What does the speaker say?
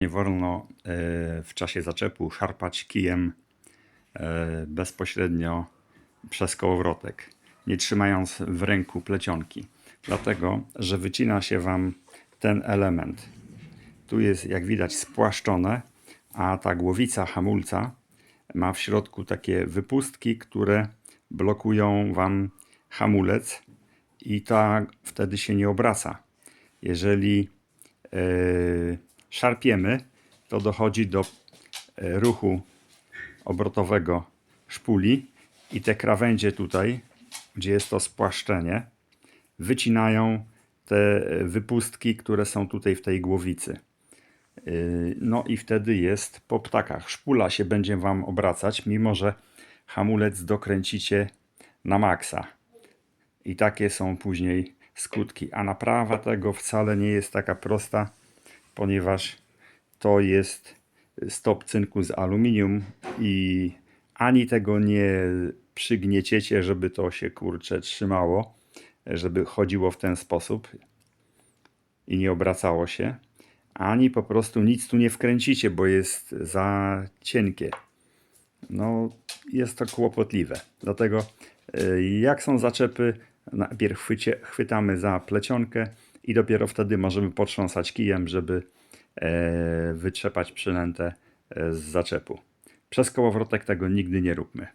Nie wolno e, w czasie zaczepu szarpać kijem e, bezpośrednio przez kołowrotek, nie trzymając w ręku plecionki, dlatego że wycina się Wam ten element. Tu jest, jak widać, spłaszczone, a ta głowica hamulca ma w środku takie wypustki, które blokują Wam hamulec i ta wtedy się nie obraca. Jeżeli e, szarpiemy, to dochodzi do e, ruchu obrotowego szpuli i te krawędzie tutaj, gdzie jest to spłaszczenie, wycinają te e, wypustki, które są tutaj w tej głowicy. Yy, No i wtedy jest po ptakach. Szpula się będzie Wam obracać, mimo że hamulec dokręcicie na maksa. I takie są później skutki. A naprawa tego wcale nie jest taka prosta, ponieważ to jest stop cynku z aluminium i ani tego nie przygnieciecie, żeby to się kurcze trzymało, żeby chodziło w ten sposób i nie obracało się, ani po prostu nic tu nie wkręcicie, bo jest za cienkie. No, jest to kłopotliwe. Dlatego, y, jak są zaczepy, najpierw chwycie, chwytamy za plecionkę i dopiero wtedy możemy potrząsać kijem, żeby e, wytrzepać przynętę e, z zaczepu. Przez kołowrotek tego nigdy nie róbmy.